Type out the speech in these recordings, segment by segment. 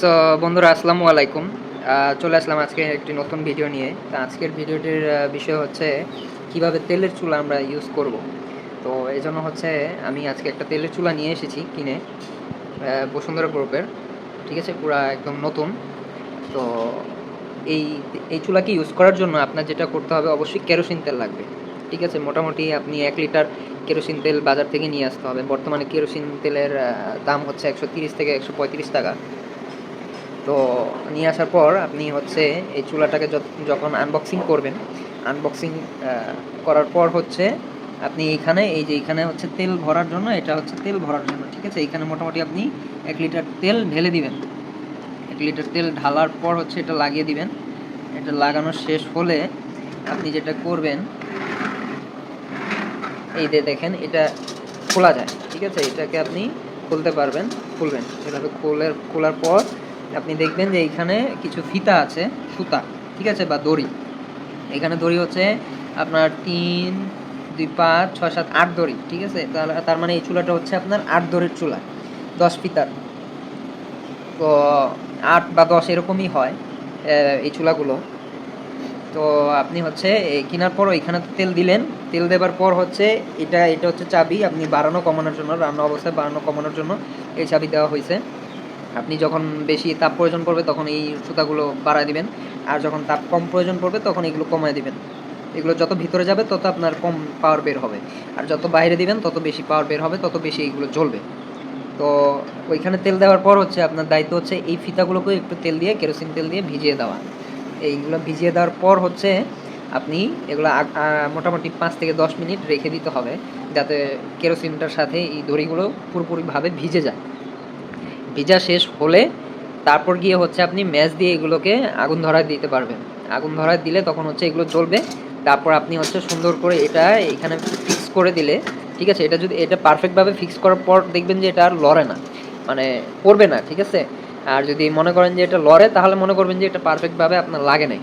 So বন্ধুরা, আসসালামু আলাইকুম। চলে আসলাম আজকে একটি নতুন ভিডিও নিয়ে। তো আজকের ভিডিওটির বিষয় হচ্ছে কীভাবে তেলের চুলা আমরা ইউজ করব। তো এই জন্য হচ্ছে আমি আজকে একটা তেলের চুলা নিয়ে এসেছি কিনে বসুন্ধরা গ্রুপের। ঠিক আছে? পুরা একদম নতুন। তো, এই এই চুলাকে ইউজ করার জন্য আপনার যেটা করতে হবে, অবশ্যই কেরোসিন তেল লাগবে। ঠিক আছে? মোটামুটি আপনি এক লিটার কেরোসিন তেল বাজার থেকে নিয়ে আসতে হবে। বর্তমানে কেরোসিন তেলের দাম হচ্ছে একশো তিরিশ থেকে একশো পঁয়ত্রিশ টাকা। তো নিয়ে আসার পর আপনি হচ্ছে এই চুলাটাকে যখন আনবক্সিং করবেন আনবক্সিং করার পর হচ্ছে আপনি এইখানে, এই যে এইখানে হচ্ছে তেল ভরার জন্য, এটা হচ্ছে তেল ভরার জন্য, ঠিক আছে? এখানে মোটামুটি আপনি এক লিটার তেল ঢেলে দিবেন। এক লিটার তেল ঢালার পর হচ্ছে এটা লাগিয়ে দিবেন। এটা লাগানো শেষ হলে আপনি যেটা করবেন, এই যে দেখেন, এটা খোলা যায়, ঠিক আছে? এটাকে আপনি খুলতে পারবেন, খুলবেন। এভাবে খোলার খোলার পর আপনি দেখবেন যে এইখানে কিছু ফিতা আছে, সুতা, ঠিক আছে, বা দড়ি। এখানে দড়ি হচ্ছে আপনার তিন, দুই, পাঁচ, ছয়, সাত, আট দড়ি, ঠিক আছে? তার মানে এই চুলাটা হচ্ছে আপনার আট দড়ির চুলা, দশ ফিতার। তো আট বা দশ এরকমই হয় এই চুলাগুলো। তো আপনি হচ্ছে কেনার পর এখানে তেল দিলেন, তেল দেবার পর হচ্ছে এটা এটা হচ্ছে চাবি, আপনি বাড়ানো, কমানোর জন্য, রান্না অবস্থায় বাড়ানো, কমানোর জন্য এই চাবি দেওয়া হয়েছে। আপনি যখন বেশি তাপ প্রয়োজন পড়বে তখন এই সুতাগুলো বাড়ায় দিবেন। আর যখন তাপ কম প্রয়োজন পড়বে তখন এগুলো কমায় দিবেন। এগুলো যত ভিতরে যাবে তত আপনার কম পাওয়ার বের হবে। আর যত বাইরে দিবেন তত বেশি পাওয়ার বের হবে, তত বেশি এইগুলো জ্বলবে। তো ওইখানে তেল দেওয়ার পর হচ্ছে আপনার দায়িত্ব হচ্ছে এই ফিতাগুলোকে একটু তেল দিয়ে, কেরোসিন তেল দিয়ে ভিজিয়ে দেওয়া। এইগুলো ভিজিয়ে দেওয়ার পর হচ্ছে আপনি এগুলো মোটামুটি পাঁচ থেকে দশ মিনিট রেখে দিতে হবে, যাতে কেরোসিনটার সাথে এই দড়িগুলো পুরোপুরিভাবে ভিজে যায়। ভিজা শেষ হলে তারপর গিয়ে হচ্ছে আপনি ম্যাচ দিয়ে এগুলোকে আগুন ধরায় দিতে পারবেন। আগুন ধরায় দিলে তখন হচ্ছে এগুলো জ্বলবে। তারপর আপনি হচ্ছে সুন্দর করে এটা এখানে ফিক্স করে দিলে, ঠিক আছে? এটা যদি, এটা পারফেক্টভাবে ফিক্স করার পর দেখবেন যে এটা আর লড়ে না। মানে পড়বে না, ঠিক আছে? আর যদি মনে করেন যে এটা লড়ে, তাহলে মনে করবেন যে এটা পারফেক্টভাবে আপনার লাগে নাই।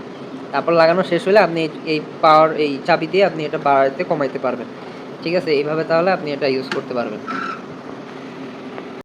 তারপর লাগানো শেষ হলে আপনি এই- পাওয়ার এই চাবি দিয়ে আপনি এটা বাড়াইতে কমাইতে পারবেন। ঠিক আছে? এইভাবে তাহলে আপনি এটা ইউজ করতে পারবেন।